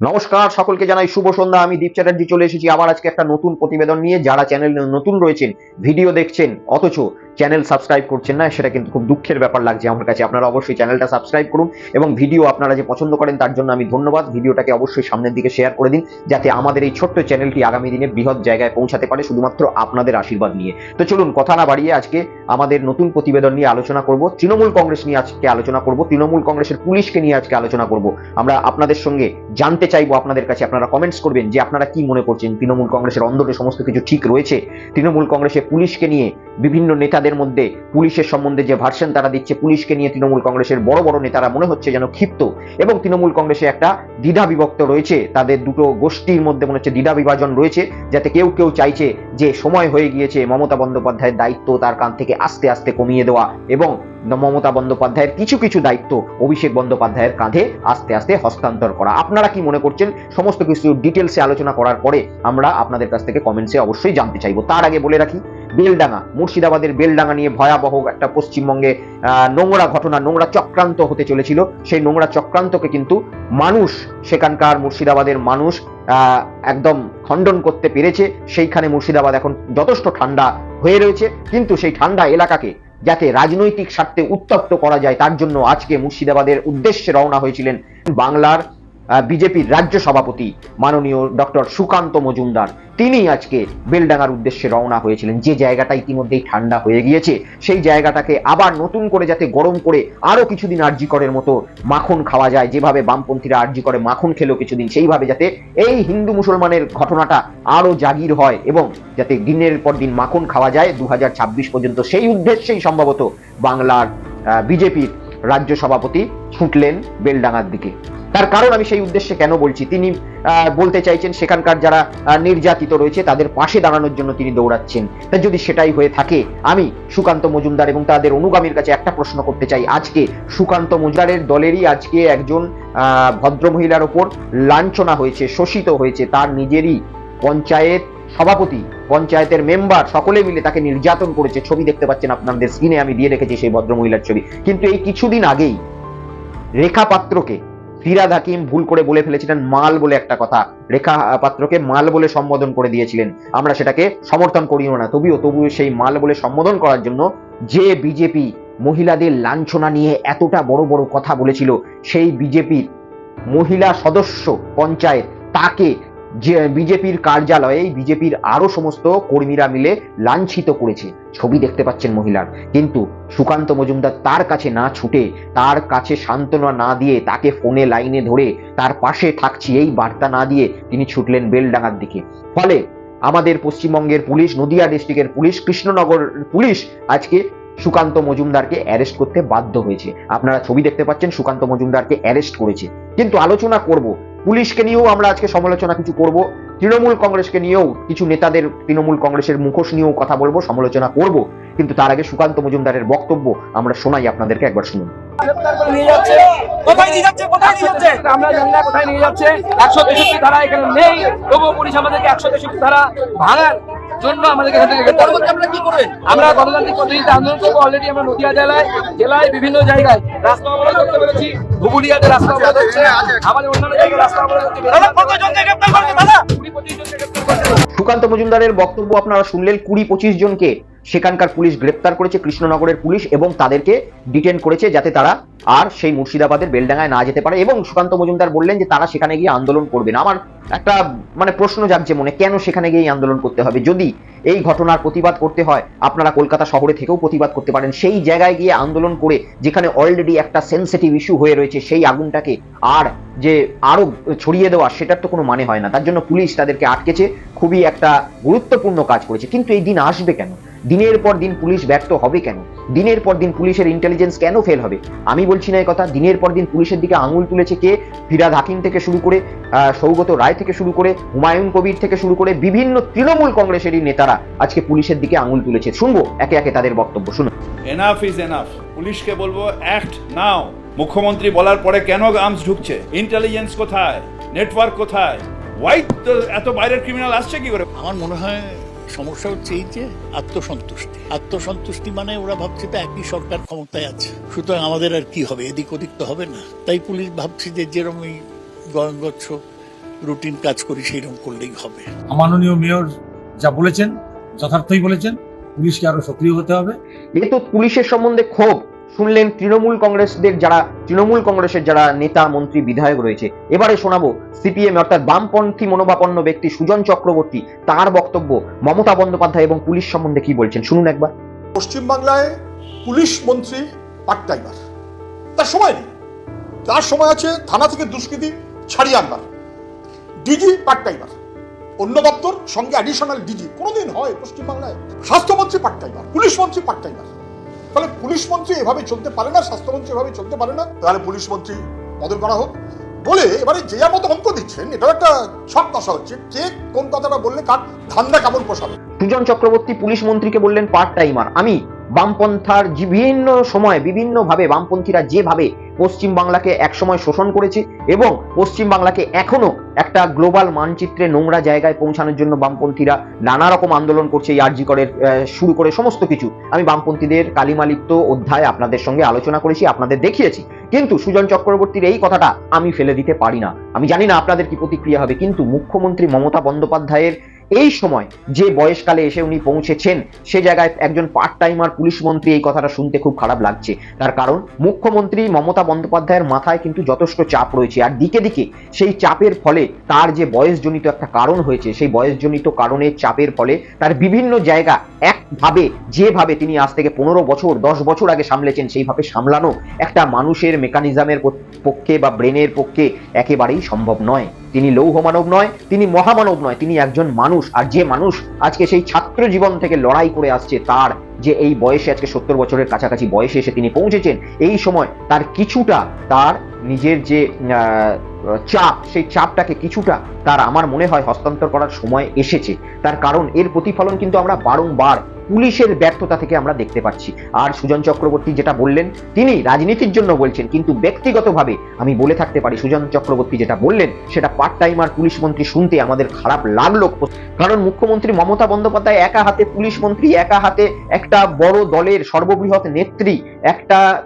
নমস্কার, সকলকে জানাই শুভ সন্ধ্যা। আমি দীপ চ্যাটার্জি, চলে এসেছি আবার আজকে একটা নতুন প্রতিবেদন নিয়ে। যারা চ্যানেল নতুন রয়েছেন ভিডিও দেখছেন, অথচ চ্যানেল সাবস্ক্রাইব করছেন না, সেটা কিন্তু খুব দুঃখের ব্যাপার লাগছে আমার কাছে। আপনারা অবশ্যই চ্যানেলটা সাবস্ক্রাইব করুন এবং ভিডিও আপনারা যে পছন্দ করেন তার জন্য আমি ধন্যবাদ। ভিডিওটাকে অবশ্যই সামনের দিকে শেয়ার করে দিন, যাতে আমাদের এই ছোট্ট চ্যানেলটি আগামী দিনে বৃহৎ জায়গায় পৌঁছাতে পারে, শুধুমাত্র আপনাদের আশীর্বাদ নিয়ে। তো চলুন, কথা না বাড়িয়ে আজকে আমাদের নতুন প্রতিবেদন নিয়ে আলোচনা করব। তৃণমূল কংগ্রেস নিয়ে আজকে আলোচনা করব। তৃণমূল কংগ্রেসের পুলিশকে নিয়ে আজকে আলোচনা করব। আমরা আপনাদের সঙ্গে জানতে চাইব আপনাদের কাছে, আপনারা কমেন্টস করবেন যে আপনারা কি মনে করছেন? তৃণমূল কংগ্রেসের অন্দরে সমস্ত কিছু ঠিক রয়েছে? তৃণমূল কংগ্রেসের পুলিশকে নিয়ে বিভিন্ন নেতাদের মধ্যে পুলিশের সম্বন্ধে যে ভার্সন তারা দিচ্ছে, পুলিশকে নিয়ে তৃণমূল কংগ্রেসের বড় বড় নেতারা মনে হচ্ছে যেন ক্ষিপ্ত এবং তৃণমূল কংগ্রেসে একটা দ্বিধা বিভক্ত রয়েছে। তাদের দুটো গোষ্ঠীর মধ্যে মনে হচ্ছে দ্বিধা বিভাজন রয়েছে, যাতে কেউ কেউ চাইছে যে সময় হয়ে গিয়েছে মমতা বন্দ্যোপাধ্যায়ের দায়িত্ব তার কান থেকে আস্তে আস্তে কমিয়ে দেওয়া এবং মমতা বন্দ্যোপাধ্যায়ের কিছু কিছু দায়িত্ব অভিষেক বন্দ্যোপাধ্যায়ের কাঁধে আস্তে আস্তে হস্তান্তর করা। আপনারা কি মনে করছেন? সমস্ত কিছু ডিটেলসে আলোচনা করার পরে আমরা আপনাদের কাছ থেকে কমেন্টসে অবশ্যই জানতে চাইব। তার আগে বলে রাখি বেলডাঙ্গা, মুর্শিদাবাদের বেলডাঙ্গা নিয়ে ভয়াবহ একটা পশ্চিমবঙ্গে নোংরা ঘটনা, নোংরা চক্রান্ত হতে চলেছিল। সেই নোংরা চক্রান্তকে কিন্তু মানুষ, সেখানকার মুর্শিদাবাদের মানুষ একদম খণ্ডন করতে পেরেছে। সেইখানে মুর্শিদাবাদ এখন যথেষ্ট ঠান্ডা হয়ে রয়েছে। কিন্তু সেই ঠান্ডা এলাকাকে যাতে রাজনৈতিক স্বার্থে উত্তপ্ত করা যায়, তার জন্য আজকে মুর্শিদাবাদের উদ্দেশ্যে রওনা হয়েছিলেন বাংলার বিজেপির রাজ্য সভাপতি মাননীয় ডক্টর সুকান্ত মজুমদার। তিনি আজকে বেলডাঙ্গার উদ্দেশ্যে রওনা হয়েছিলেন। যে জায়গাটা ইতিমধ্যেই ঠান্ডা হয়ে গিয়েছে, সেই জায়গাটাকে আবার নতুন করে যাতে গরম করে আরও কিছুদিন আরজি করের মতো মাখন খাওয়া যায়, যেভাবে বামপন্থীরা আরজি করে, মাখন খেলো কিছুদিন, সেইভাবে যাতে এই হিন্দু মুসলমানের ঘটনাটা আরও জাগির হয় এবং যাতে দিনের পর দিন মাখন খাওয়া যায়। দু হাজার ছাব্বিশ পর্যন্ত সেই উদ্দেশ্যেই সম্ভবত বাংলার বিজেপির রাজ্য সভাপতি ছুটলেন বেলডাঙ্গার দিকে। তার কারণ আমি সেই উদ্দেশ্যে কেন বলছি? তিনি বলতে চাইছেন সেখানকার যারা নির্যাতিত রয়েছে তাদের পাশে দাঁড়ানোর জন্য তিনি দৌড়াচ্ছেন। তা যদি সেটাই হয়ে থাকে আমি সুকান্ত মজুমদার এবং তাদের অনুগামীর কাছে একটা প্রশ্ন করতে চাই। আজকে সুকান্ত মজুমদারের দলেরই আজকে একজন আহ, ভদ্র মহিলার ওপর লাঞ্ছনা হয়েছে শোষিত হয়েছে। তার নিজেরই পঞ্চায়েত সভাপতি, পঞ্চায়েতের মেম্বার সকলে মিলে তাকে নির্যাতন করেছে। ছবি দেখতে পাচ্ছেন আপনাদের স্ক্রিনে, আমি দিয়ে রেখেছি সেই ভদ্র মহিলার ছবি। কিন্তু এই কিছুদিন আগেই রেখা পাত্রকে ফিরাদ হাকিম ভুল করে বলে ফেলেছিলেন, মাল বলে একটা কথা। রেখা পাত্রকে মাল বলে সম্বোধন করে দিয়েছিলেন। আমরা সেটাকে সমর্থন করিও না। তবুও তবুও সেই মাল বলে সম্বোধন করার জন্য যে বিজেপি মহিলাদের লাঞ্ছনা নিয়ে এতটা বড় বড় কথা বলেছিল, সেই বিজেপির মহিলা সদস্য পঞ্চায়েত, তাকে যে বিজেপির কার্যালয়ে বিজেপির আরও সমস্ত কর্মীরা মিলে লাঞ্ছিত করেছে। ছবি দেখতে পাচ্ছেন মহিলার। কিন্তু সুকান্ত মজুমদার তার কাছে না ছুটে, তার কাছে সান্ত্বনা না দিয়ে তাকে ফোনে লাইনে ধরে তার পাশে থাকছি এই বার্তা না দিয়ে তিনি ছুটলেন বেলডাঙ্গার দিকে। ফলে আমাদের পশ্চিমবঙ্গের পুলিশ, নদিয়া ডিস্ট্রিক্টের পুলিশ, কৃষ্ণনগর পুলিশ আজকে সুকান্ত মজুমদারকে অ্যারেস্ট করতে বাধ্য হয়েছে। আপনারা ছবি দেখতে পাচ্ছেন সুকান্ত মজুমদারকে অ্যারেস্ট করেছে। কিন্তু আলোচনা করব পুলিশকে নিয়েও আমরা আজকে সমালোচনা কিছু করব। তৃণমূল কংগ্রেসকে নিয়েও কিছু নেতাদের, তৃণমূল কংগ্রেসের মুখোশ নিয়েও কথা বলব, সমালোচনা করব। কিন্তু তার আগে সুকান্ত মজুমদারের বক্তব্য আমরা শোনাই আপনাদেরকে একবার শুনুন। কোথায় নিয়ে যাচ্ছে? কোথায় নিয়ে যাচ্ছে? ধারা ভাঙার জন্য আমাদেরকে এখান থেকে আমরা গণতান্ত্রিক পদ্ধতিতে আন্দোলন করব। অলরেডি আমরা নদিয়া জেলায় জেলায় বিভিন্ন জায়গায় রাস্তা অবরোধ করতে পেরেছি। ধুবুলিয়াতে রাস্তা অবরোধ হচ্ছে আমাদের অন্যান্য জায়গায় রাস্তা অবরোধ হচ্ছে সুকান্ত মজুমদারের বক্তব্য আপনারা শুনলেন কুড়ি পঁচিশ জনকে। সেখানকার পুলিশ গ্রেপ্তার করেছে কৃষ্ণনগরের পুলিশ এবং তাদেরকে ডিটেন করেছে যাতে তারা আর সেই মুর্শিদাবাদের বেলডাঙ্গায় না যেতে পারে এবং সুকান্ত মজুমদার বললেন যে তারা সেখানে গিয়ে আন্দোলন করবেন আমার একটা মানে প্রশ্ন জাগছে মনে, কেন সেখানে গিয়ে আন্দোলন করতে হবে? যদি এই ঘটনার প্রতিবাদ করতে হয়, আপনারা কলকাতা শহরে থেকেও প্রতিবাদ করতে পারেন। সেই জায়গায় গিয়ে আন্দোলন করে, যেখানে অলরেডি একটা সেন্সিটিভ ইস্যু হয়ে রয়েছে, সেই আগুনটাকে আর যে আরও ছড়িয়ে দেওয়া, সেটার তো কোনো মানে হয় না। তার জন্য পুলিশ তাদেরকে আটকেছে। খুবই একটা গুরুত্বপূর্ণ কাজ করেছে। কিন্তু এই দিন আসবে কেন? দিনের পর দিন পুলিশ ব্যর্থ হবে কেন? দিনের পর দিন পুলিশের ইন্টেলিজেন্স কেন ফেল হবে? আমি বলছি না এই কথা দিনের পর দিন পুলিশের দিকে আঙুল তুলেছে কে? ফিরাদ হাকিম থেকে শুরু করে আহ, সৌগত রায় থেকে শুরু করে হুমায়ুন কবির থেকে শুরু করে বিভিন্ন তৃণমূল কংগ্রেসেরই নেতারা আজকে পুলিশের দিকে আঙুল তুলেছে। শুনব একে একে তাদের বক্তব্য শুনুন। এনাফ ইজ এনাফ পুলিশকে বলব অ্যাক্ট নাও মুখ্যমন্ত্রী বলার পরে কেন আর্মস ঢুকছে? ইন্টেলিজেন্স কোথায়? নেটওয়ার্ক কোথায়? হোয়াইট এত বাইরের ক্রিমিনাল আসছে কি করে? আমার মনে হয় সমস্যা হচ্ছে এই যে আত্মসন্তুষ্টি। আত্মসন্তুষ্টি মানে ওরা ভাবছে তো একই সরকার ক্ষমতায় আছে। সুতরাং আমাদের আর কি হবে? এদিক ওদিক তো হবে না। তাই পুলিশ ভাবছে যে যেরকম এই গয়ঙ্গচ্ছ রুটিন কাজ করি সেইরকম করলেই হবে। মাননীয় মেয়র যা বলেছেন যথার্থই বলেছেন পুলিশকে আরও সক্রিয় হতে হবে। এ তো পুলিশের সম্বন্ধে ক্ষোভ শুনলেন তৃণমূল কংগ্রেসদের যারা, তৃণমূল কংগ্রেসের যারা নেতা, মন্ত্রী, বিধায়ক রয়েছে। এবারে শোনাবো সিপিএম, অর্থাৎ বামপন্থী মনোভাপন্ন ব্যক্তি সুজন চক্রবর্তী, তার বক্তব্য, মমতা বন্দ্যোপাধ্যায় এবং পুলিশ সম্বন্ধে কি বলছেন? শুনুন একবার। পশ্চিমবাংলায় পুলিশ মন্ত্রী পার্ট টাইমার তার সময় নেই। তার সময় আছে থানা থেকে দুষ্কৃতি ছাড়িয়ে আনবার। ডিজি পার্ট টাইমার অন্য দপ্তর সঙ্গে অ্যাডিশনাল ডিজি কোনোদিন হয় পশ্চিমবাংলায়। স্বাস্থ্যমন্ত্রী পার্ট টাইমার পুলিশ মন্ত্রী পার্ট টাইমার তাহলে পুলিশ মন্ত্রী এভাবে চলতে পারে না স্বাস্থ্যমন্ত্রী এভাবে চলতে পারে না? তাহলে পুলিশ মন্ত্রী বদল করা হোক। বলে এবারে যে যার মতো অঙ্ক দিচ্ছেন এটাও একটা সব কষা হচ্ছে। কে কোন কথাটা বললে কার ধান্দা কেমন পোষাবে? সুজন চক্রবর্তী পুলিশ মন্ত্রীকে বললেন পার্ট টাইমার। আমি বামপন্থার বিভিন্ন সময় বিভিন্নভাবে বামপন্থীরা যেভাবে পশ্চিম বাংলাকে একসময় শোষণ করেছে এবং পশ্চিম বাংলাকে এখনও একটা গ্লোবাল মানচিত্রে নোংরা জায়গায় পৌঁছানোর জন্য বামপন্থীরা নানা রকম আন্দোলন করছে, এই আরজি করের শুরু করে সমস্ত কিছু। আমি বামপন্থীদের কালিমালিপ্ত অধ্যায় আপনাদের সঙ্গে আলোচনা করেছি, আপনাদের দেখিয়েছি। কিন্তু সুজন চক্রবর্তীর এই কথাটা আমি ফেলে দিতে পারি না। আমি জানি না আপনাদের কি প্রতিক্রিয়া হবে, কিন্তু মুখ্যমন্ত্রী মমতা বন্দ্যোপাধ্যায়ের এই সময় যে বয়সকালে এসে উনি পৌঁছেছেন, সে জায়গায় একজন পার্ট টাইমার পুলিশ মন্ত্রী এই কথাটা শুনতে খুব খারাপ লাগছে। তার কারণ, মুখ্যমন্ত্রী মমতা বন্দ্যোপাধ্যায়ের মাথায় কিন্তু যথেষ্ট চাপ রয়েছে। আর দিকে দিকে সেই চাপের ফলে তার যে বয়সজনিত একটা কারণ হয়েছে, সেই বয়সজনিত কারণের চাপের ফলে তার বিভিন্ন জায়গা একভাবে, যেভাবে তিনি আজ থেকে পনেরো বছর, দশ বছর আগে সামলেছেন, সেইভাবে সামলানো একটা মানুষের মেকানিজমের পক্ষে বা ব্রেনের পক্ষে একেবারেই সম্ভব নয়। তিনি লৌহ মানব নয়, তিনি মহামানব নয়, তিনি একজন মানুষ। আর যে মানুষ আজকে সেই ছাত্র জীবন থেকে লড়াই করে আসছে, তার যে এই বয়সে আজকে সত্তর বছরের কাছাকাছি বয়সে এসে তিনি পৌঁছেছেন, এই সময় তার কিছুটা তার নিজের যে চাপ, সেই চাপটাকে কিছুটা তার আমার মনে হয় হস্তান্তর করার সময় এসেছে। তার কারণ এর প্রতিফলন কিন্তু আমরা বারংবার পুলিশের ব্যর্থতা থেকে আমরা দেখতে পাচ্ছি। আর সুজন চক্রবর্তী যেটা বললেন, তিনি রাজনীতির জন্য বলছেন, কিন্তু ব্যক্তিগতভাবে আমি বলে থাকতে পারি, সুজন চক্রবর্তী যেটা বললেন, সেটা পার্ট টাইমার পুলিশ মন্ত্রী শুনতে আমাদের খারাপ লাগল। কারণ মুখ্যমন্ত্রী মমতা বন্দ্যোপাধ্যায় একা হাতে পুলিশ মন্ত্রী, একা হাতে একটা বড় দলের সর্ববৃহৎ নেত্রী, একটা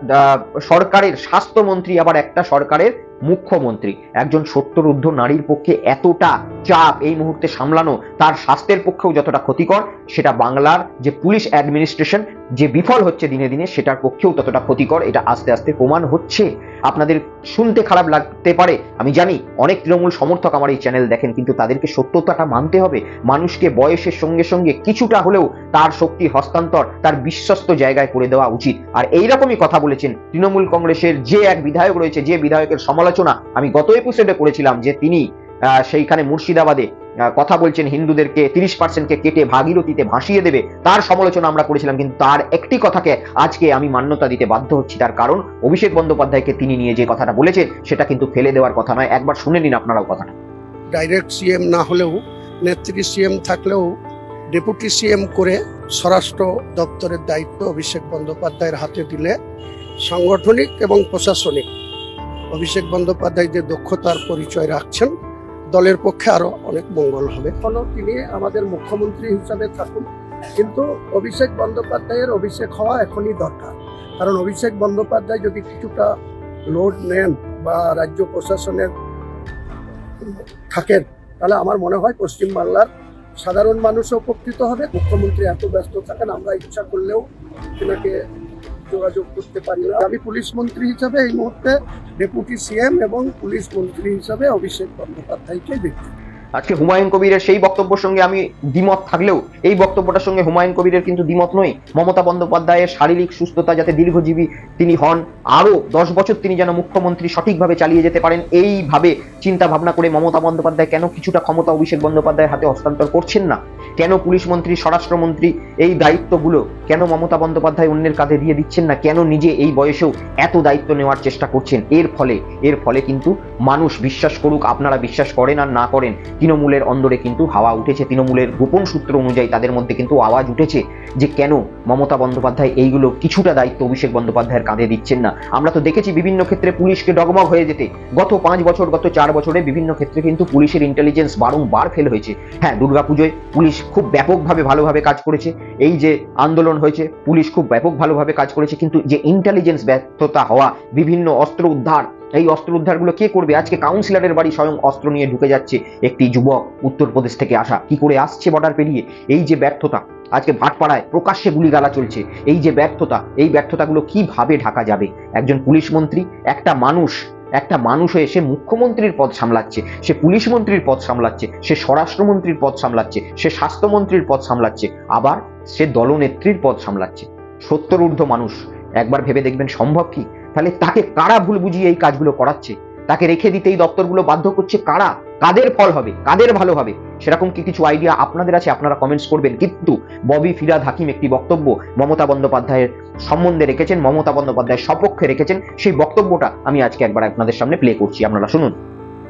সরকারের স্বাস্থ্যমন্ত্রী, আবার একটা সরকারের মুখ্যমন্ত্রী, একজন সত্তর ঊর্ধ্ব নারীর পক্ষে এতটা চাপ এই মুহূর্তে সামলানো, তার স্বাস্থ্যের পক্ষেও যতটা ক্ষতিকর, সেটা বাংলার যে পুলিশ অ্যাডমিনিস্ট্রেশন যে বিফল হচ্ছে দিনে দিনে সেটার পক্ষেও ততটা ক্ষতিকর, এটা আস্তে আস্তে প্রমাণ হচ্ছে। আপনাদের শুনতে খারাপ লাগতে পারে, আমি জানি অনেক তৃণমূল সমর্থক আমার এই চ্যানেল দেখেন, কিন্তু তাদেরকে সত্যতাটা মানতে হবে। মানুষকে বয়সের সঙ্গে সঙ্গে কিছুটা হলেও তার শক্তি, হস্তান্তর, তার বিশ্বস্ত জায়গায় করে দেওয়া উচিত। আর এইরকমই কথা বলেছেন তৃণমূল কংগ্রেসের যে এক বিধায়ক রয়েছে, যে বিধায়কের সমালোচনা আমি গত এপিসোডে করেছিলাম যে তিনি সেইখানে মুর্শিদাবাদে কথা বলছেন হিন্দুদেরকে, তিরিশ পার্সেন্টকে কেটে ভাগীরথীতে ভাসিয়ে দেবে। তার সমালোচনা আমরা করেছিলাম, কিন্তু তার একটি কথাকে আজকে আমি মান্যতা দিতে বাধ্য হচ্ছি। তার কারণ, অভিষেক বন্দ্যোপাধ্যায়কে তিনি নিয়ে যে কথাটা বলেছেন, সেটা কিন্তু ফেলে দেওয়ার কথা নয়। একবার শুনে নিন আপনারাও কথাটা। ডাইরেক্ট সিএম না হলেও, নেত্রী সিএম থাকলেও, ডেপুটি সিএম করে স্বরাষ্ট্র দপ্তরের দায়িত্ব অভিষেক বন্দ্যোপাধ্যায়ের হাতে দিলে সাংগঠনিক এবং প্রশাসনিক। অভিষেক বন্দ্যোপাধ্যায় যে দক্ষতার পরিচয় রাখছেন দলের পক্ষে আরও অনেক মঙ্গল হবে। এখনও তিনি আমাদের মুখ্যমন্ত্রী হিসাবে থাকুন। কিন্তু অভিষেক বন্দ্যোপাধ্যায়ের অভিষেক হওয়া এখনই দরকার। কারণ অভিষেক বন্দ্যোপাধ্যায় যদি কিছুটা লোড নেন বা রাজ্য প্রশাসনের থাকেন, তাহলে আমার মনে হয় পশ্চিমবাংলার সাধারণ মানুষও উপকৃত হবে। মুখ্যমন্ত্রী এত ব্যস্ত থাকেন, আমরা ইচ্ছা করলেও তিনাকে যোগাযোগ করতে পারি না। আমি পুলিশ মন্ত্রী হিসাবে এই মুহূর্তে ডেপুটি সিএম এবং পুলিশ মন্ত্রী হিসাবে অভিষেক বন্দ্যোপাধ্যায়কে দেখছি। আজকে হুমায়ুন কবিরের সেই বক্তব্যের সঙ্গে আমি দ্বিমত থাকলেও, এই বক্তব্যটার সঙ্গে হুমায়ুন কবিরের কিন্তু দ্বিমত নই মমতা বন্দ্যোপাধ্যায়ের শারীরিক সুস্থতা যাতে দীর্ঘজীবী তিনি হন আরও দশ বছর তিনি যেন মুখ্যমন্ত্রী সঠিকভাবে চালিয়ে যেতে পারেন, এইভাবে চিন্তা ভাবনা করে মমতা বন্দ্যোপাধ্যায় কেন কিছুটা ক্ষমতা অভিষেক বন্দ্যোপাধ্যায়ের হাতে হস্তান্তর করছেন না? কেন পুলিশ মন্ত্রী স্বরাষ্ট্রমন্ত্রী এই দায়িত্বগুলো কেন মমতা বন্দ্যোপাধ্যায় অন্যের কাঁধে দিয়ে দিচ্ছেন না? কেন নিজে এই বয়সেও এত দায়িত্ব নেওয়ার চেষ্টা করছেন? এর ফলে এর ফলে কিন্তু মানুষ বিশ্বাস করুক, আপনারা বিশ্বাস করেন আর না করেন তৃণমূলের অন্দরে কিন্তু হাওয়া উঠেছে। তৃণমূলের গোপন সূত্র অনুযায়ী তাদের মধ্যে কিন্তু আওয়াজ উঠেছে যে কেন মমতা বন্দ্যোপাধ্যায় এইগুলো কিছুটা দায়িত্ব অভিষেক বন্দ্যোপাধ্যায়ের কাঁধে দিচ্ছেন না। আমরা তো দেখেছি বিভিন্ন ক্ষেত্রে পুলিশকে ডগমগ হয়ে যেতে। গত পাঁচ বছর, গত চার বছরে বিভিন্ন ক্ষেত্রে কিন্তু পুলিশের ইন্টেলিজেন্স বারংবার ফেল হয়েছে। হ্যাঁ দুর্গাপুজোয় পুলিশ খুব ব্যাপকভাবে ভালোভাবে কাজ করেছে। এই যে আন্দোলন হয়েছে, পুলিশ খুব ব্যাপক ভালোভাবে কাজ করেছে। কিন্তু যে ইন্টেলিজেন্স ব্যর্থতা হওয়া, বিভিন্ন অস্ত্র উদ্ধার এই অস্ত্র উদ্ধারগুলো কে করবে? আজকে কাউন্সিলরের বাড়ি স্বয়ং অস্ত্র নিয়ে ঢুকে যাচ্ছে একটি যুবক উত্তরপ্রদেশ থেকে আসা। কি করে আসছে বর্ডার পেরিয়ে? এই যে ব্যর্থতা, আজকে ভাটপাড়ায় প্রকাশ্যে গুলিগালা চলছে। এই যে ব্যর্থতা, এই ব্যর্থতাগুলো কীভাবে ঢাকা যাবে? একজন পুলিশ মন্ত্রী, একটা মানুষ একটা মানুষ হয়ে সে মুখ্যমন্ত্রীর পদ সামলাচ্ছে, সে পুলিশ মন্ত্রীর পদ সামলাচ্ছে, সে স্বরাষ্ট্রমন্ত্রীর পদ সামলাচ্ছে, সে স্বাস্থ্যমন্ত্রীর পদ সামলাচ্ছে, আবার সে দলনেত্রীর পদ সামলাচ্ছে। সত্তর ঊর্ধ্ব মানুষ, একবার ভেবে দেখবেন সম্ভব কি? তাহলে তাকে কারা ভুল বুঝিয়ে এই কাজগুলো করাচ্ছে? তাকে রেখে দিতে এই দপ্তরগুলো বাধ্য করছে কারা? কাদের ফল হবে? কাদের ভালো হবে? সেরকম কি কিছু আইডিয়া আপনাদের আছে? আপনারা কমেন্টস করবেন। কিন্তু ববি ফিরাদ হাকিম একটি বক্তব্য মমতা বন্দ্যোপাধ্যায়ের সম্বন্ধে রেখেছেন মমতা বন্দ্যোপাধ্যায়ের সপক্ষে রেখেছেন। সেই বক্তব্যটা আমি আজকে একবার আপনাদের সামনে প্লে করছি। আপনারা শুনুন।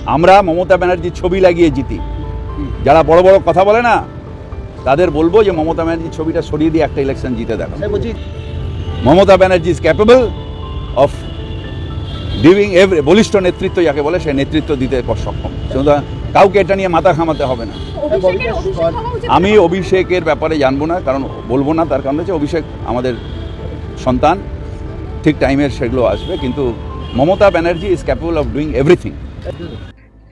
আমরা মমতা ব্যানার্জির ছবি লাগিয়ে জিতি। যারা বড় বড় কথা বলে না তাদের বলব যে মমতা ব্যানার্জির ছবিটা সরিয়ে দিয়ে একটা ইলেকশন জিতে দেখো Mamata Banerjee is capable of giving every বলিষ্ঠ নেতৃত্ব যাকে বলে সে নেতৃত্ব দিতে সক্ষম। সুতরাং কাউকে এটা নিয়ে মাথা ঘামাতে হবে না। আমি অভিষেকের ব্যাপারে জানব না কারণ বলব না তার কারণ হচ্ছে অভিষেক আমাদের সন্তান। ঠিক টাইমের সেগুলো আসবে কিন্তু Mamata Banerjee is capable of doing everything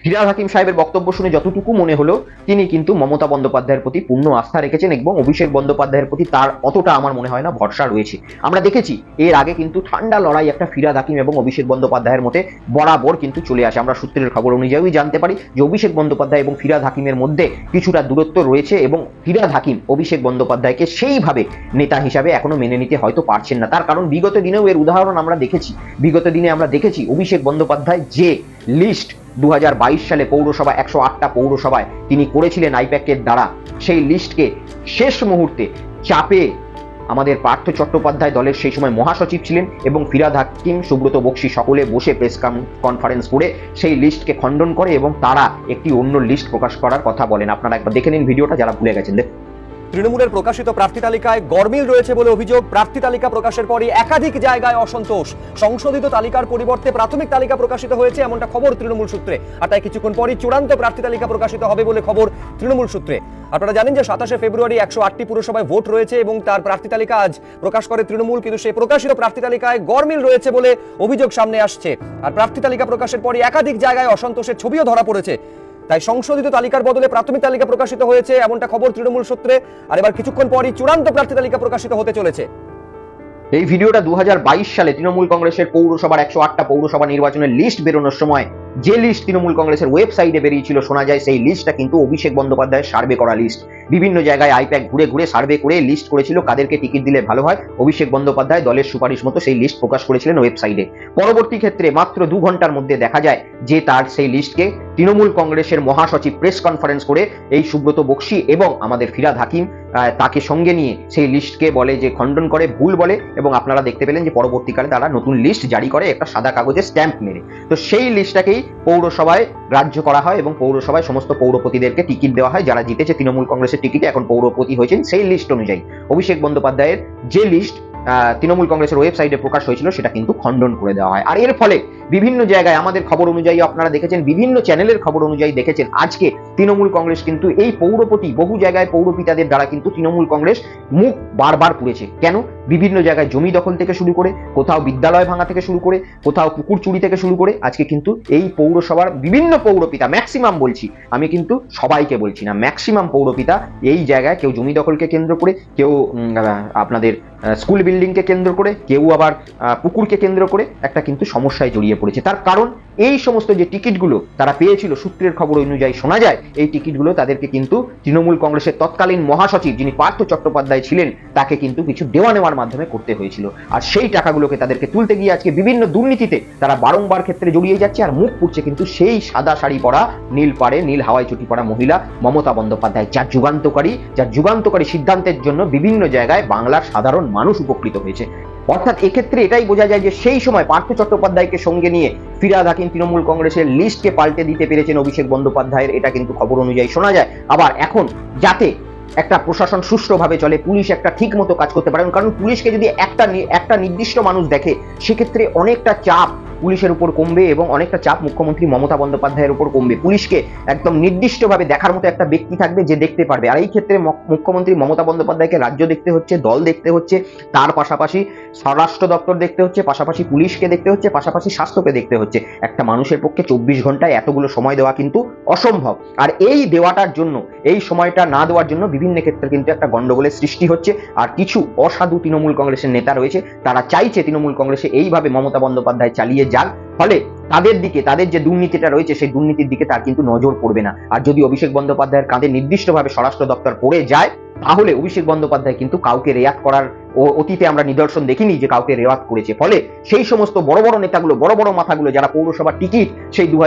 Firhad Hakim সাহেবের বক্তব্য শুনে যতটুকু মনে হলো, তিনি কিন্তু মমতা বন্দ্যোপাধ্যায়ের প্রতি পূর্ণ আস্থা রেখেছেন এবং অভিষেক বন্দ্যোপাধ্যায়ের প্রতি তার অতটা আমার মনে হয় না ভরসা রয়েছে। আমরা দেখেছি, এর আগে কিন্তু ঠান্ডা লড়াই একটা ফিরাদ হাকিম এবং অভিষেক বন্দ্যোপাধ্যায়ের মধ্যে বরাবর কিন্তু চলে আসে। আমরা সূত্রের খবর অনুযায়ী জানতে পারি যে অভিষেক বন্দ্যোপাধ্যায় এবং ফিরাদ হাকিমের মধ্যে কিছুটা দূরত্ব রয়েছে এবং ফিরাদ হাকিম অভিষেক বন্দ্যোপাধ্যায়কে সেইভাবে নেতা হিসাবে এখনও মেনে নিতে হয়তো পারছেন না। তার কারণ বিগত দিনেও এর উদাহরণ আমরা দেখেছি। বিগত দিনে আমরা দেখেছি অভিষেক বন্দ্যোপাধ্যায় যে লিস্ট দু হাজার বাইশ সালে পৌরসভা, একশো আটটা পৌরসভায় তিনি করেছিলেন আইপ্যাকের দ্বারা। সেই লিস্টকে শেষ মুহূর্তে চাপে আমাদের পার্থ চট্টোপাধ্যায় দলের সেই সময় মহাসচিব ছিলেন এবং ফিরাদ হাকিম, সুব্রত বক্সি সকলে বসে প্রেস কনফারেন্স করে সেই লিস্টকে খণ্ডন করে এবং তারা একটি অন্য লিস্ট প্রকাশ করার কথা বলেন। আপনারা একবার দেখে নিন ভিডিওটা, যারা ভুলে গেছেন। দেখুন তৃণমূলের প্রকাশিত প্রার্থী তালিকায় গরমিল রয়েছে বলে অভিযোগ। প্রার্থী তালিকা প্রকাশের পরই একাধিক জায়গায় অসন্তোষ। সংশোধিত তালিকার পরিবর্তে প্রাথমিক তালিকা প্রকাশিত হয়েছে এমনটা খবর তৃণমূল সূত্রে। আর তাই কিছুক্ষণ পরই চূড়ান্ত প্রার্থী তালিকা প্রকাশিত হবে বলে খবর তৃণমূল সূত্রে। আপনারা জানেন যে সাতাশে ফেব্রুয়ারি একশো আটটি পুরসভায় ভোট রয়েছে এবং তার প্রার্থী তালিকা আজ প্রকাশ করে তৃণমূল, কিন্তু সেই প্রকাশিত প্রার্থী তালিকায় গরমিল রয়েছে বলে অভিযোগ সামনে আসছে। আর প্রার্থী তালিকা প্রকাশের পরই একাধিক জায়গায় অসন্তোষের ছবিও ধরা পড়েছে। তাই সংশোধিত তালিকার বদলে প্রাথমিক তালিকা প্রকাশিত হয়েছে, এমনটা খবর তৃণমূল সূত্রে। আর এবার কিছুক্ষণ পরই চূড়ান্ত প্রার্থী তালিকা প্রকাশিত হতে চলেছে। এই ভিডিওটা দু হাজার বাইশ সালে তৃণমূল কংগ্রেসের পৌরসভার একশো আটটা পৌরসভা নির্বাচনের লিস্ট বেরোনোর সময় যে লিস্ট তৃণমূল কংগ্রেসের ওয়েবসাইটে বেরিয়েছিল, শোনা যায় সেই লিস্টটা কিন্তু অভিষেক বন্দ্যোপাধ্যায়ের সার্ভে করা লিস্ট বিভিন্ন জায়গায় আইপ্যাক ঘুরে ঘুরে সার্ভে করে লিস্ট করেছিল, কাদেরকে টিকিট দিলে ভালো হয়। অভিষেক বন্দ্যোপাধ্যায় দলের সুপারিশ মতো সেই লিস্ট প্রকাশ করেছিলেন ওয়েবসাইটে পরবর্তী ক্ষেত্রে মাত্র দু ঘণ্টার মধ্যে দেখা যায় যে তার সেই লিস্টকে তৃণমূল কংগ্রেসের মহাসচিব প্রেস কনফারেন্স করে এই সুব্রত বক্সি এবং আমাদের ফিরাদ হাকিম তাকে সঙ্গে নিয়ে সেই লিস্টকে বলে যে খণ্ডন করে, ভুল বলে এবং আপনারা দেখতে পেলেন যে পরবর্তীকালে তারা নতুন লিস্ট জারি করে একটা সাদা কাগজে স্ট্যাম্প মেরে। তো সেই লিস্টটাকেই পৌরসভায় গ্রাহ্য করা হয় এবং পৌরসভায় সমস্ত পৌরপতিদেরকে টিকিট দেওয়া হয়। যারা জিতেছে, তৃণমূল কংগ্রেসের টিকিটে এখন পৌরপতি হয়েছেন সেই লিস্ট অনুযায়ী। অভিষেক বন্দ্যোপাধ্যায়ের যে লিস্ট তৃণমূল কংগ্রেসের ওয়েবসাইটে প্রকাশ হয়েছিল, সেটা কিন্তু খণ্ডন করে দেওয়া হয়। আর এর ফলে বিভিন্ন জায়গায় আমাদের খবর অনুযায়ী আপনারা দেখেছেন, বিভিন্ন চ্যানেলের খবর অনুযায়ী দেখেছেন, আজকে তৃণমূল কংগ্রেস কিন্তু এই পৌরপতি, বহু জায়গায় পৌরপিতাদের দ্বারা কিন্তু তৃণমূল কংগ্রেস মুখ বারবার পুড়েছে। কেন? বিভিন্ন জায়গায় জমি দখল থেকে শুরু করে, কোথাও বিদ্যালয় ভাঙা থেকে শুরু করে, কোথাও পুকুর চুরি থেকে শুরু করে, আজকে কিন্তু এই পৌরসভার বিভিন্ন পৌরপিতা ম্যাক্সিমাম বলছি, আমি কিন্তু সবাইকে বলছি না ম্যাক্সিমাম পৌরপিতা এই জায়গায় কেউ জমি দখলকে কেন্দ্র করে, কেউ আপনাদের স্কুল বিল্ডিংকে কেন্দ্র করে, কেউ আবার পুকুরকে কেন্দ্র করে একটা কিন্তু সমস্যায় জড়িয়ে পড়েছে। তার কারণ, এই সমস্ত যে টিকিটগুলো তারা পেয়েছিল, সূত্রের খবর অনুযায়ী শোনা যায়, এই টিকিটগুলো তাদেরকে কিন্তু তৃণমূল কংগ্রেসের তৎকালীন মহাসচিব যিনি পার্থ চট্টোপাধ্যায় ছিলেন, তাকে কিন্তু কিছু দেওয়া নেওয়ার মাধ্যমে করতে হয়েছিল। আর সেই টাকাগুলোকে তাদেরকে তুলতে গিয়ে আজকে বিভিন্ন দুর্নীতিতে তারা বারংবার ক্ষেত্রে জড়িয়ে যাচ্ছে, আর মুখ পুড়ছে কিন্তু সেই সাদা শাড়ি পরা নীল পাড়ে, নীল হাওয়াই চুটি পরা মহিলা মমতা বন্দ্যোপাধ্যায় যা যুগান্তকারী যা যুগান্তকারী সিদ্ধান্তের জন্য বিভিন্ন জায়গায় বাংলার সাধারণ মানুষ উপকৃত হয়েছে। অর্থাৎ এক্ষেত্রে এটাই বোঝা যায় যে সেই সময় পার্থ চট্টোপাধ্যায়কে সঙ্গে নিয়ে ফিরাদ হাকিম তৃণমূল কংগ্রেসের লিস্টকে পাল্টে দিতে পেরেছেন অভিষেক বন্দ্যোপাধ্যায়ের, এটা কিন্তু খবর অনুযায়ী শোনা যায়। আবার এখন যাতে একটা প্রশাসন সুষ্ঠুভাবে চলে, পুলিশ একটা ঠিক মতো কাজ করতে পারেন কারণ পুলিশকে যদি একটা একটা নির্দিষ্ট মানুষ দেখে, সেক্ষেত্রে অনেকটা চাপ পুলিশের উপর কমবে এবং অনেকটা চাপ মুখ্যমন্ত্রী মমতা বন্দ্যোপাধ্যায়ের উপর কমবে। পুলিশকে একদম নির্দিষ্টভাবে দেখার মতো একটা ব্যক্তি থাকবে যে দেখতে পারবে। আর এই ক্ষেত্রে মুখ্যমন্ত্রী মমতা বন্দ্যোপাধ্যায়কে রাজ্য দেখতে হচ্ছে, দল দেখতে হচ্ছে। তার পাশাপাশি স্বরাষ্ট্র দপ্তর দেখতে হচ্ছে, পাশাপাশি পুলিশকে দেখতে হচ্ছে, পাশাপাশি স্বাস্থ্যকে দেখতে হচ্ছে। একটা মানুষের পক্ষে চব্বিশ ঘন্টায় এতগুলো সময় দেওয়া কিন্তু অসম্ভব। আর এই দেওয়াটার জন্য, এই সময়টা না দেওয়ার জন্য বিভিন্ন ক্ষেত্রে কিন্তু একটা গন্ডগোলের সৃষ্টি হচ্ছে। আর কিছু অসাধু তৃণমূল কংগ্রেসের নেতা রয়েছে, তারা চাইছে তৃণমূল কংগ্রেসে এইভাবে মমতা বন্দ্যোপাধ্যায় চালিয়ে যাক। ফলে তাদের দিকে, তাদের যে দুর্নীতিটা রয়েছে, সেই দুর্নীতির দিকে তার কিন্তু নজর পড়বে না। আর যদি অভিষেক বন্দ্যোপাধ্যায়ের কাঁধে নির্দিষ্টভাবে স্বরাষ্ট্র দপ্তর পড়ে যায়, তাহলে অভিষেক বন্দ্যোপাধ্যায় কিন্তু কাউকে রেয়াত করার ও অতীতে আমরা নিদর্শন দেখিনি যে কাউকে রেওয়াত করেছে। ফলে সেই সমস্ত বড় বড় নেতাগুলো, বড় বড় মাথাগুলো যারা পৌরসভার টিকিট, সেই দু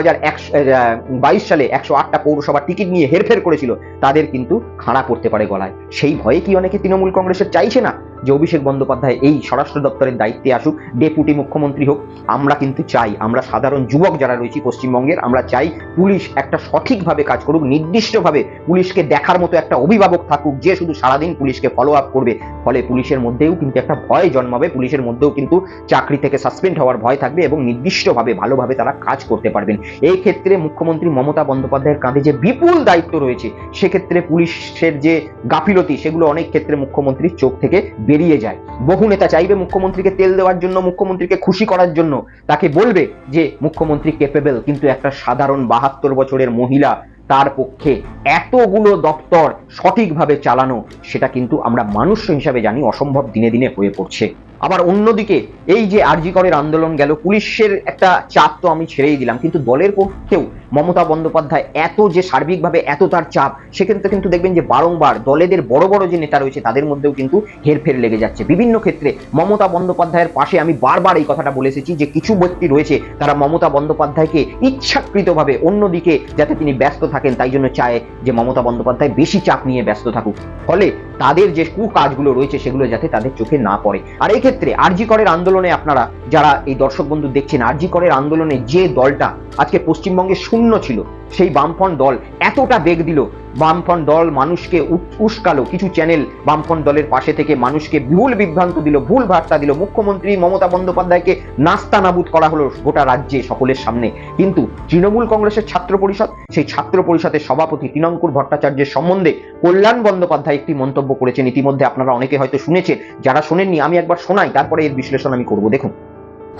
বাইশ সালে একশো আটটা পৌরসভার টিকিট নিয়ে হেরফের করেছিল, তাদের কিন্তু খাড়া পড়তে পারে গলায়। সেই ভয়ে কি অনেকে তৃণমূল কংগ্রেসের চাইছে না? যে অভিষেক বন্দ্যোপাধ্যায় এই স্বরাষ্ট্র দপ্তরের দায়িত্বে আসুক, ডেপুটি মুখ্যমন্ত্রী হোক, আমরা কিন্তু চাই, আমরা সাধারণ যুবক যারা রয়েছি পশ্চিমবঙ্গের, আমরা চাই পুলিশ একটা সঠিকভাবে কাজ করুক, নির্দিষ্টভাবে পুলিশকে দেখার মতো একটা অভিভাবক থাকুক, যে শুধু সারাদিন পুলিশকে ফলো আপ করবে। ফলে পুলিশের মধ্যেও কিন্তু একটা ভয় জন্মাবে। পুলিশের মধ্যেও কিন্তু চাকরি থেকে সাসপেন্ড হওয়ার ভয় থাকবে এবং নির্দিষ্টভাবে, ভালোভাবে তারা কাজ করতে পারবেন। এই ক্ষেত্রে মুখ্যমন্ত্রী মমতা বন্দ্যোপাধ্যায়ের কাঁধে যে বিপুল দায়িত্ব রয়েছে, সেক্ষেত্রে পুলিশের যে গাফিলতি, সেগুলো অনেক ক্ষেত্রে মুখ্যমন্ত্রীর চোখ থেকে বেরিয়ে যায়। বহু নেতা চাইবে মুখ্যমন্ত্রীকে তেল দেওয়ার জন্য, মুখ্যমন্ত্রীকে খুশি করার জন্য। তাকে বলবে যে, মুখ্যমন্ত্রী কেপেবেল কিন্তু একটা সাধারণ বাহাত্তর বছরের মহিলা তার পক্ষে এতগুলো দপ্তর সঠিকভাবে চালানো, সেটা কিন্তু আমরা মানুষ হিসাবে জানি, অসম্ভব দিনে দিনে হয়ে পড়ছে। আবার অন্যদিকে এই যে আরজি করের আন্দোলন গেল, পুলিশের একটা চাপ তো আমি ছেড়েই দিলাম। কিন্তু দলের পক্ষেও মমতা বন্দ্যোপাধ্যায় এত যে সার্বিকভাবে এত তার চাপ, সেক্ষেত্রে কিন্তু দেখবেন যে বারংবার দলেদের বড় বড় যে নেতা রয়েছে, তাদের মধ্যেও কিন্তু হেরফের লেগে যাচ্ছে। বিভিন্ন ক্ষেত্রে মমতা বন্দ্যোপাধ্যায়ের পাশে আমি বারবার এই কথাটা বলে এসেছি যে কিছু ব্যক্তি রয়েছে, তারা মমতা বন্দ্যোপাধ্যায়কে ইচ্ছাকৃতভাবে অন্যদিকে যাতে তিনি ব্যস্ত থাকেন, তাই জন্য চায় যে মমতা বন্দ্যোপাধ্যায় বেশি চাপ নিয়ে ব্যস্ত থাকুক। ফলে তাদের যে কুকাজগুলো রয়েছে, সেগুলো যাতে তাদের চোখে না পড়ে। আর এই ক্ষেত্রে আরজি করের আন্দোলনে আপনারা যারা এই দর্শক বন্ধু দেখছেন, আরজি করের আন্দোলনে যে দলটা আজকে পশ্চিমবঙ্গে শূন্য ছিল, সেই বামফ্রন্ট দল এতটা বেগ দিল বামফ্রন্ট দল মানুষকে উস্কালো। কিছু চ্যানেল বামফ্রন্ট দলের পাশে থেকে মানুষকে ভুল বিভ্রান্ত দিল, ভুল বার্তা দিল। মুখ্যমন্ত্রী মমতা বন্দ্যোপাধ্যায়কে নাস্তা নাবুদ করা হলো গোটা রাজ্যে সকলের সামনে। কিন্তু তৃণমূল কংগ্রেসের ছাত্র পরিষদ, সেই ছাত্র পরিষদের সভাপতি তিনঙ্কুর ভট্টাচার্যের সম্বন্ধে কল্যাণ বন্দ্যোপাধ্যায় একটি মন্তব্য করেছেন। ইতিমধ্যে আপনারা অনেকে হয়তো শুনেছেন, যারা শোনেননি, আমি একবার শোনাই, তারপরে এর বিশ্লেষণ আমি করব। দেখুন।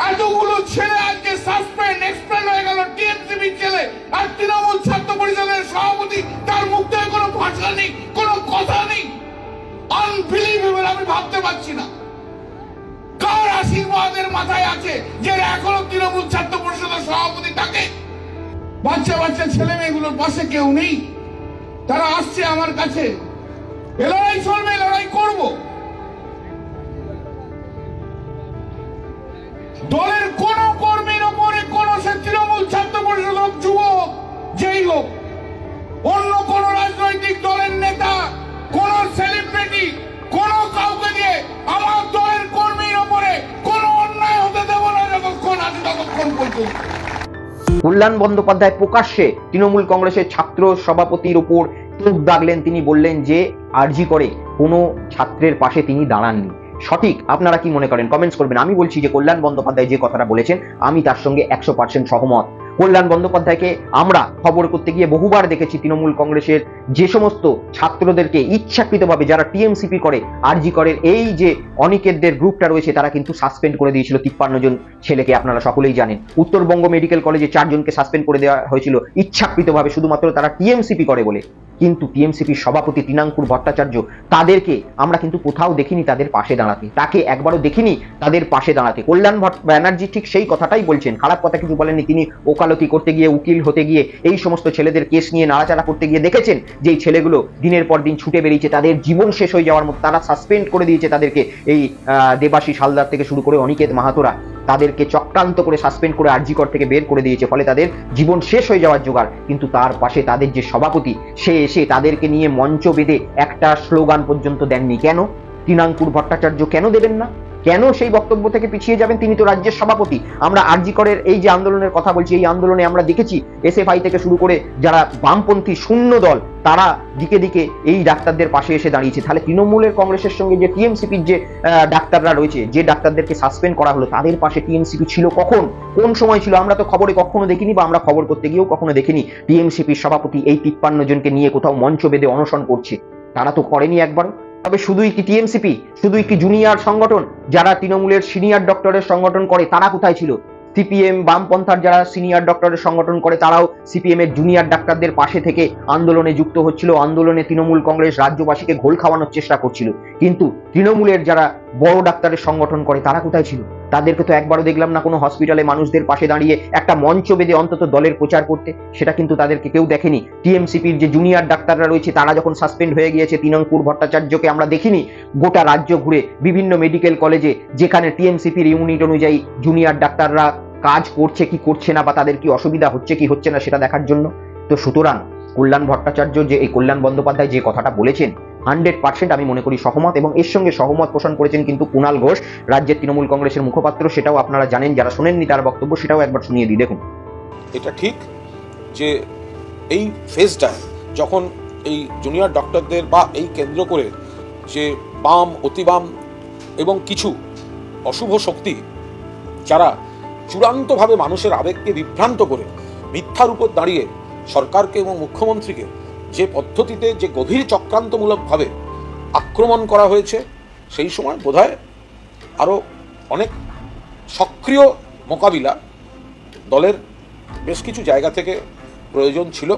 এতগুলো ছেলে আজকে সাসপেন্ড এক্সপেন্ড হয়ে গেল টিএমসিবি ছেলে আর তৃণমূল ছাত্র পরিষদের সভাপতি তার মুখ থেকে কোনো ভাষা নেই, কোনো কথা নেই। আনবিলিভেবল আমি ভাবতে পারছি না। কার আশীর্বাদের মাথায় আছে যে এখনও তৃণমূল ছাত্র পরিষদের সভাপতি থাকে? বাচ্চা বাচ্চা ছেলে মেয়েগুলোর পাশে কেউ নেই। তারা আসছে আমার কাছে। এ লড়াই চলবে লড়াই করব। দলের কোন কর্মীর ওপরে কোন সে তৃণমূল ছাত্র পরিষদ হোক, যুবক, যেই হোক, অন্য কোন রাজনৈতিক দলের নেতা, কোন সেলিব্রিটি কোন কাউকে দিয়ে আমার দলের কর্মীর ওপরে কোন অন্যায় হতে দেব না যতক্ষণ আছে ততক্ষণ পর্যন্ত। কল্যাণ বন্দ্যোপাধ্যায় প্রকাশ্যে তৃণমূল কংগ্রেসের ছাত্র সভাপতির উপর চোখ দাগলেন তিনি বললেন যে আরজি করে কোনো ছাত্রের পাশে তিনি দাঁড়াননি। সঠিক আপনারা কি মনে করেন? কমেন্টস করবেন। আমি বলছি যে কল্যাণ বন্দ্যোপাধ্যায় যে কথাটা বলেছেন, আমি তার সঙ্গে একশো পার্সেন্ট সহমত। কল্যাণ বন্দ্যোপাধ্যায়কে আমরা খবর করতে গিয়ে বহুবার দেখেছি তৃণমূল কংগ্রেসের যে সমস্ত ছাত্রদেরকে ইচ্ছাকৃতভাবে যারা টিএমসিপি করে, আরজি করের এই যে অনিকেতদের গ্রুপটা রয়েছে, তারা কিন্তু সাসপেন্ড করে দিয়েছিল তিপ্পান্ন জন ছেলেকে, আপনারা সকলেই জানেন। উত্তরবঙ্গ মেডিকেল কলেজে চারজনকে সাসপেন্ড করে দেওয়া হয়েছিল ইচ্ছাকৃতভাবে, শুধুমাত্র তারা টিএমসিপি করে বলে। কিন্তু টিএমসিপির সভাপতি তিনাঙ্কুর ভট্টাচার্য, তাদেরকে আমরা কিন্তু কোথাও দেখিনি তাদের পাশে দাঁড়াতে। তাকে একবারও দেখিনি তাদের পাশে দাঁড়াতে। কল্যাণ ভট্ট ব্যানার্জি ঠিক সেই কথাটাই বলছেন। খারাপ কথা কিছু বলেননি। তিনি ওকালতি করতে গিয়ে উকিল হতে গিয়ে এই সমস্ত ছেলেদের কেস নিয়ে নাড়াচাড়া করতে গিয়ে দেখেছেন যে ছেলেগুলো দিনের পর দিন ছুটে বেরিয়েছে তাদের জীবন শেষ হয়ে যাওয়ার মতো তারা সাসপেন্ড করে দিয়েছে তাদেরকে এই আহ, দেবাশিস হালদার থেকে শুরু করে অনিকেত মাহাতোরা। তাদেরকে চক্রান্ত করে সাসপেন্ড করে আরজিকর থেকে বের করে দিয়েছে ফলে তাদের জীবন শেষ হয়ে যাওয়ার জোগাড়। কিন্তু তার পাশে তাদের যে সভাপতি সে এসে তাদেরকে নিয়ে মঞ্চ বেঁধে একটা স্লোগান পর্যন্ত দেননি। কেন? তৃণাঙ্কুর ভট্টাচার্য কেন দেবেন না? কেন সেই বক্তব্য থেকে পিছিয়ে যাবেন? তিনি তো রাজ্যের সভাপতি। আমরা আরজি করের এই যে আন্দোলনের কথা বলছি, এই আন্দোলনে আমরা দেখেছি এসএফআই থেকে শুরু করে যারা বামপন্থী শূন্য দল, তারা দিকে দিকে এই ডাক্তারদের পাশে এসে দাঁড়িয়েছে। তাহলে তৃণমূলের কংগ্রেসের সঙ্গে যে টিএমসিপির যে ডাক্তাররা রয়েছে, যে ডাক্তারদেরকে সাসপেন্ড করা হলো, তাদের পাশে টিএমসিপি ছিল কখন? কোন সময় ছিল? আমরা তো খবরে কখনো দেখিনি বা আমরা খবর করতে গিয়েও কখনো দেখিনি। টিএমসিপির সভাপতি এই তিপ্পান্ন জনকে নিয়ে কোথাও মঞ্চ বেঁধে অনশন করছে। তারা তো করেনি একবারও। তবে শুধুই কি টিএমসিপি? শুধুই কি জুনিয়র সংগঠন? যারা তৃণমূলের সিনিয়র ডক্টরের সংগঠন করে, তারা কোথায় ছিল? সিপিএম বামপন্থার যারা সিনিয়র ডক্টরের সংগঠন করে, তারাও সিপিএম এর জুনিয়র ডাক্তারদের পাশে থেকে আন্দোলনে যুক্ত হচ্ছিল। আন্দোলনে তৃণমূল কংগ্রেস রাজ্যবাসীকে ঘোল খাওয়ানোর চেষ্টা করছিল। কিন্তু তৃণমূলের যারা বড় ডাক্তারের সংগঠন করে, তারা কোথায় ছিল? তাদেরকে তো একবারও দেখলাম না কোনো হসপিটালে মানুষদের পাশে দাঁড়িয়ে একটা মঞ্চ বেঁধে অন্তত দলের প্রচার করতে। সেটা কিন্তু তাদেরকে কেউ দেখেনি। টিএমসিপির যে জুনিয়র ডাক্তাররা রয়েছে, তারা যখন সাসপেন্ড হয়ে গিয়েছে, তিনঙ্কুর ভট্টাচার্যকে আমরা দেখিনি। গোটা রাজ্য ঘুরে বিভিন্ন মেডিকেল কলেজে যেখানে টিএমসিপির ইউনিট অনুযায়ী জুনিয়র ডাক্তাররা কাজ করছে কি করছে না বা তাদের কি অসুবিধা হচ্ছে কি হচ্ছে না, সেটা দেখার জন্য। তো সুতরাং কল্যাণ ভট্টাচার্য যে, এই কল্যাণ বন্দ্যোপাধ্যায় যে কথাটা বলেছেন হান্ড্রেড পার্সেন্ট আমি মনে করি সহমত এবং এর সঙ্গে সহমত পোষণ করেছেন কিন্তু কুণাল ঘোষ, রাজ্যের তৃণমূল কংগ্রেসের মুখপাত্র, সেটাও আপনারা জানেন, যারা শোনেননি তার বক্তব্য, সেটাও একবার শুনিয়ে দিই। দেখুন। এটা ঠিক যে এই ফেজটায় যখন এই জুনিয়র ডক্টরদের বা এই কেন্দ্র করে যে বাম, অতিবাম এবং কিছু অশুভ শক্তি যারা চূড়ান্তভাবে মানুষের আবেগকে বিভ্রান্ত করে মিথ্যার উপর দাঁড়িয়ে সরকারকে এবং মুখ্যমন্ত্রীকে যে পদ্ধতিতে, যে গভীর চক্রান্তমূলকভাবে আক্রমণ করা হয়েছে, সেই সময় বোধহয় আরও অনেক সক্রিয় মোকাবিলা দলের বেশ কিছু জায়গা থেকে প্রয়োজন ছিল।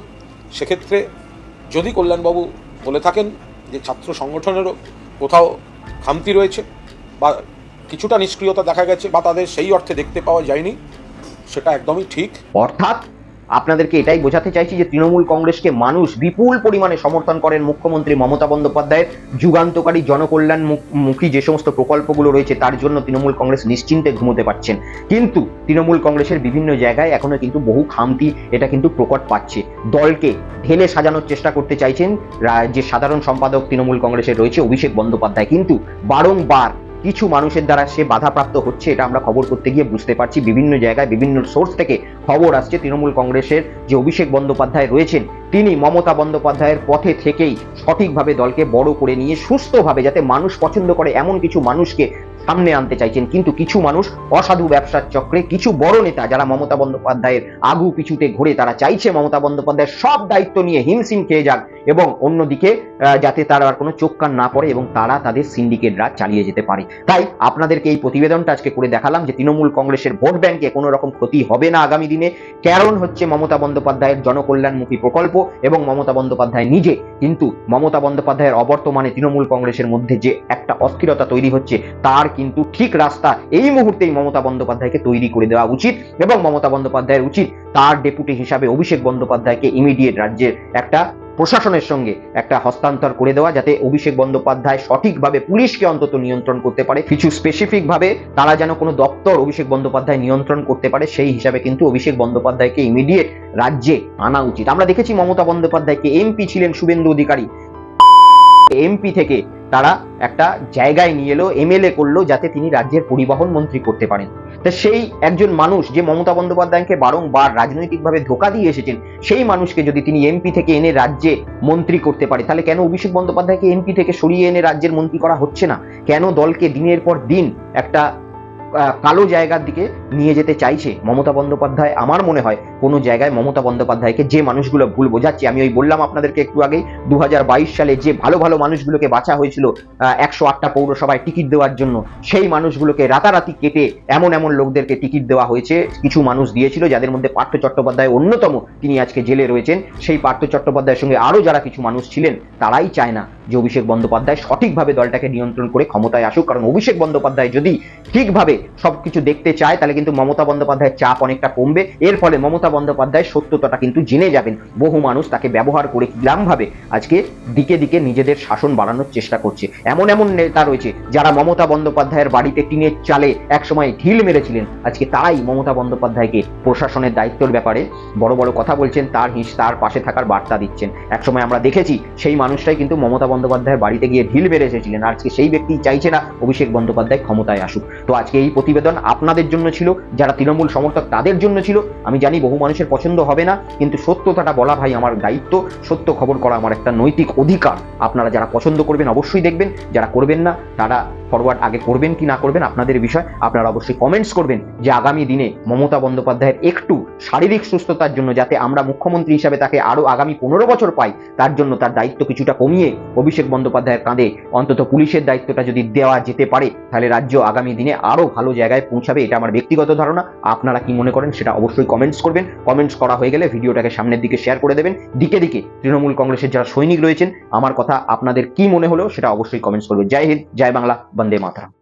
সেক্ষেত্রে যদি কল্যাণবাবু বলে থাকেন যে ছাত্র সংগঠনেরও কোথাও খামতি রয়েছে বা কিছুটা নিষ্ক্রিয়তা দেখা গেছে বা তাদের সেই অর্থে দেখতে পাওয়া যায়নি, সেটা একদমই ঠিক। অর্থাৎ আপনাদেরকে এটাই বোঝাতে চাইছি যে তৃণমূল কংগ্রেসকে মানুষ বিপুল পরিমাণে সমর্থন করেন মুখ্যমন্ত্রী মমতা বন্দ্যোপাধ্যায়ের যুগান্তকারী জনকল্যাণ মুখ- মুখী যে সমস্ত প্রকল্পগুলো রয়েছে, তার জন্য তৃণমূল কংগ্রেস নিশ্চিন্তে ঘুমোতে পারছেন। কিন্তু তৃণমূল কংগ্রেসের বিভিন্ন জায়গায় এখনও কিন্তু বহু খামতি এটা কিন্তু প্রকট পাচ্ছে। দলকে ঢেলে সাজানোর চেষ্টা করতে চাইছেন যে সাধারণ সম্পাদক তৃণমূল কংগ্রেসের রয়েছে অভিষেক বন্দ্যোপাধ্যায়। কিন্তু বারংবার কিছু মানুষের দ্বারা সে বাধাপ্রাপ্ত হচ্ছে, এটা আমরা খবর করতে গিয়ে বুঝতে পারছি। বিভিন্ন জায়গায়, বিভিন্ন সোর্স থেকে খবর আসছে। তৃণমূল কংগ্রেসের যে অভিষেক বন্দ্যোপাধ্যায় রয়েছেন, তিনি মমতা বন্দ্যোপাধ্যায়ের পথে থেকেই সঠিকভাবে দলকে বড় করে নিয়ে সুস্থভাবে যাতে মানুষ পছন্দ করে এমন কিছু মানুষকে সামনে আনতে চাইছেন। কিন্তু কিছু মানুষ, অসাধু ব্যবসার চক্রে কিছু বড় নেতা যারা মমতা বন্দ্যোপাধ্যায়ের আগু পিছুতে ঘুরে, তারা চাইছে মমতা বন্দ্যোপাধ্যায়ের সব দায়িত্ব নিয়ে হিমশিম খেয়ে যাক এবং অন্যদিকে যাতে তার আর কোনো চোখ কান না পড়ে এবং তারা তাদের সিন্ডিকেট রাজ চালিয়ে যেতে পারে। তাই আপনাদেরকে এই প্রতিবেদনটা আজকে করে দেখালাম যে তৃণমূল কংগ্রেসের ভোট ব্যাংকে কোনো রকম ক্ষতি হবে না আগামী দিনে। কারণ হচ্ছে মমতা বন্দ্যোপাধ্যায়ের জনকল্যাণমুখী প্রকল্প এবং মমতা বন্দ্যোপাধ্যায় নিজে, কিন্তু মমতা বন্দ্যোপাধ্যায়ের অবর্তমানে তৃণমূল কংগ্রেসের মধ্যে যে একটা অস্থিরতা তৈরি হচ্ছে, তার কিন্তু ঠিক রাস্তা এই মুহূর্তেই মমতা বন্দ্যোপাধ্যায়কে তৈরি করে দেওয়া উচিত এবং মমতা বন্দ্যোপাধ্যায়ের উচিত তার ডেপুটি হিসাবে অভিষেক বন্দ্যোপাধ্যায়কে ইমিডিয়েট রাজ্যের একটা প্রশাসনের সঙ্গে একটা হস্তান্তর করে দেওয়া যাতে অভিষেক বন্দ্যোপাধ্যায় সঠিকভাবে পুলিশকে অন্তত নিয়ন্ত্রণ করতে পারে। কিছু স্পেসিফিক ভাবে তারা যেন কোনো দপ্তর অভিষেক বন্দ্যোপাধ্যায় নিয়ন্ত্রণ করতে পারে, সেই হিসাবে কিন্তু অভিষেক বন্দ্যোপাধ্যায়কে ইমিডিয়েট রাজ্যে আনা উচিত। আমরা দেখেছি মমতা বন্দ্যোপাধ্যায়কে এমপি ছিলেন শুভেন্দু অধিকারী। এমপি থেকে তারা একটা জায়গায় নিয়ে এলো এমএলএ করল যাতে তিনি রাজ্যের পরিবহন মন্ত্রী করতে পারেন। তা সেই একজন মানুষ যে মমতা বন্দ্যোপাধ্যায়কে বারংবার রাজনৈতিকভাবে ধোকা দিয়ে এসেছেন, সেই মানুষকে যদি তিনি এমপি থেকে এনে রাজ্যে মন্ত্রী করতে পারে, তাহলে কেন অভিষেক বন্দ্যোপাধ্যায়কে এমপি থেকে সরিয়ে এনে রাজ্যের মন্ত্রী করা হচ্ছে না? কেন দলকে দিনের পর দিন একটা কালো জায়গার দিকে নিয়ে যেতে চাইছে মমতা বন্দ্যোপাধ্যায়, আমার মনে হয় কোনো জায়গায় মমতা বন্দ্যোপাধ্যায়কে যে মানুষগুলো ভুল বোঝাচ্ছে, আমি ওই বললাম আপনাদেরকে একটু আগেই দু হাজার বাইশ সালে যে ভালো ভালো মানুষগুলোকে বাঁচা হয়েছিল একশো আটটা পৌরসভায় টিকিট দেওয়ার জন্য, সেই মানুষগুলোকে রাতারাতি কেটে এমন এমন লোকদেরকে টিকিট দেওয়া হয়েছে, কিছু মানুষ দিয়েছিল, যাদের মধ্যে পার্থ চট্টোপাধ্যায় অন্যতম, তিনি আজকে জেলে রয়েছেন, সেই পার্থ চট্টোপাধ্যায়ের সঙ্গে আরও যারা কিছু মানুষ ছিলেন, তারাই চায় না যে অভিষেক বন্দ্যোপাধ্যায় সঠিকভাবে দলটাকে নিয়ন্ত্রণ করে ক্ষমতায় আসুক, কারণ অভিষেক বন্দ্যোপাধ্যায় যদি ঠিকভাবে সবকিছু দেখতে চায়, তাহলে কিন্তু মমতা বন্দ্যোপাধ্যায়ের চাপ অনেকটা কমবে। এর ফলে মমতা বন্দ্যোপাধ্যায় সত্যতাটা কিন্তু জেনে যাবেন। বহু মানুষ তাকে ব্যবহার করে কিরমভাবে আজকে দিকে দিকে নিজেদের শাসন বাড়ানোর চেষ্টা করছে। এমন এমন নেতা রয়েছে যারা মমতা বন্দ্যোপাধ্যায়ের বাড়িতে টিনের চালে একসময় ঢিল মেরেছিলেন। আজকে তারাই মমতা বন্দ্যোপাধ্যায়কে প্রশাসনের দায়িত্বের ব্যাপারে বড় বড় কথা বলছেন, তার হিস তার পাশে থাকার বার্তা দিচ্ছেন। একসময় আমরা দেখেছি সেই মানুষটাই কিন্তু মমতা বন্দ্যোপাধ্যায়ের বাড়িতে গিয়ে ঢিল বেড়ে এসেছিলেন। আজকে সেই ব্যক্তি চাইছে না অভিষেক বন্দ্যোপাধ্যায় ক্ষমতায় আসুক। তো আজকে এই প্রতিবেদন আপনাদের জন্য ছিল, যারা তৃণমূল সমর্থক তাদের জন্য ছিল। আমি জানি বহু মানুষের পছন্দ হবে না, কিন্তু সত্যতাটা বলা ভাই আমার দায়িত্ব। সত্য খবর করা আমার একটা নৈতিক অধিকার। আপনারা যারা পছন্দ করবেন অবশ্যই দেখবেন, যারা করবেন না, তারা ফরওয়ার্ড আগে করবেন কি না করবেন আপনাদের বিষয়। আপনারা অবশ্যই কমেন্টস করবেন যে আগামী দিনে মমতা বন্দ্যোপাধ্যায়ের একটু শারীরিক সুস্থতার জন্য যাতে আমরা মুখ্যমন্ত্রী হিসাবে তাকে আরও আগামী পনেরো বছর পাই, তার জন্য তার দায়িত্ব কিছুটা কমিয়ে অভিষেক বন্দ্যোপাধ্যায়ের কাঁধে। অন্তত পুলিশের দায়িত্বটা যদি দেওয়া যেতে পারে, তাহলে রাজ্য আগামী দিনে আরও ভালো জায়গায় পৌঁছাবে, এটা আমার ব্যক্তিগত ধারণা। আপনারা কি মনে করেন সেটা অবশ্যই কমেন্টস করবেন। কমেন্টস করা হয়ে গেলে ভিডিওটাকে সামনের দিকে শেয়ার করে দেবেন। দিকে দিকে তৃণমূল কংগ্রেসের যারা সৈনিক রয়েছেন, আমার কথা আপনাদের কি মনে হলো সেটা অবশ্যই কমেন্টস করবেন জয় হিন্দ, জয় বাংলা, বন্দে মাতরম।